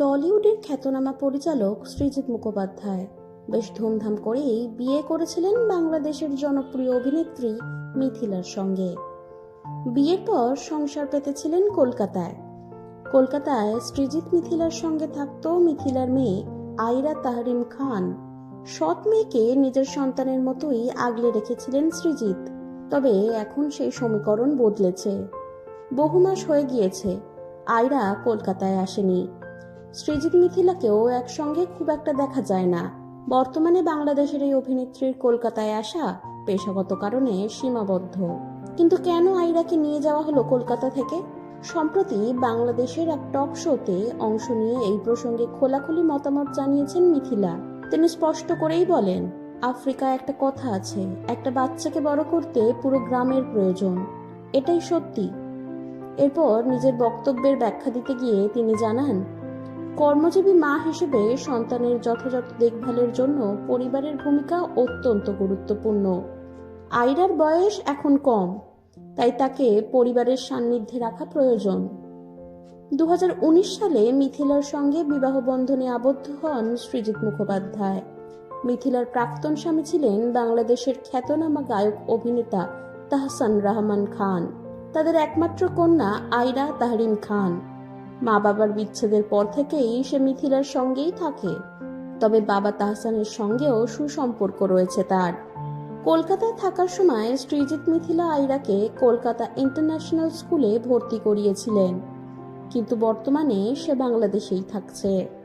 টলিউডের খ্যাতনামা পরিচালক সৃজিত মুখোপাধ্যায়। বেশ ধুমধাম করেই বিয়ে করেছিলেন বাংলাদেশের জনপ্রিয় অভিনেত্রী মিথিলার সঙ্গে। বিয়ের পর সংসার পেতেছিলেন কলকাতায়। কলকাতায় সৃজিত মিথিলার সঙ্গে থাকত মিথিলার মেয়ে আইরা তাহরিম খান। সৎ মেয়েকে নিজের সন্তানের মতোই আগলে রেখেছিলেন সৃজিত তবে এখন সেই সমীকরণ বদলেছে। বহু মাস হয়ে গিয়েছে। আয়রা কলকাতায় আসেনি। সৃজিত মিথিলাকেও একসঙ্গে খুব একটা দেখা যায় না। বর্তমানে বাংলাদেশের এই অভিনেত্রীর কলকাতায় আসা পেশাগত কারণে সীমাবদ্ধ। কিন্তু কেন আয়রাকে নিয়ে যাওয়া হলো কলকাতা থেকে? সম্প্রতি বাংলাদেশের এক টক শোতে অংশ নিয়ে এই প্রসঙ্গে খোলাখুলি মতামত জানিয়েছেন মিথিলা। তিনি স্পষ্ট করেই বলেন, আফ্রিকায় একটা কথা আছে, একটা বাচ্চাকে বড় করতে পুরো গ্রামের প্রয়োজন। এটাই সত্যি। এরপর নিজের বক্তব্যের ব্যাখ্যা দিতে গিয়ে তিনি জানান কর্মজীবী মা হিসেবে সন্তানের যথাযথ দেখভালের জন্য পরিবারের ভূমিকা অত্যন্ত গুরুত্বপূর্ণ। আয়রার বয়স এখন কম, তাই তাকে পরিবারের সান্নিধ্যে রাখা প্রয়োজন। দু হাজার উনিশ সালে মিথিলার সঙ্গে বিবাহ বন্ধনে আবদ্ধ হন সৃজিত মুখোপাধ্যায়। মিথিলার প্রাক্তন স্বামী ছিলেন বাংলাদেশের খ্যাতনামা গায়ক অভিনেতা তাহসান রহমান খান। তাদের একমাত্র কন্যা আয়রা তাহরিম খান। মা বাবার বিচ্ছেদের পর থেকেই সে মিথিলার সঙ্গেই থাকে। তবে বাবা তাহসানের সঙ্গেও সুসম্পর্ক রয়েছে তার। কলকাতায় থাকার সময় শ্রীজিৎ মিথিলা আইরাকে কলকাতা ইন্টারন্যাশনাল স্কুলে ভর্তি করিয়েছিলেন। কিন্তু বর্তমানে সে বাংলাদেশেই থাকছে।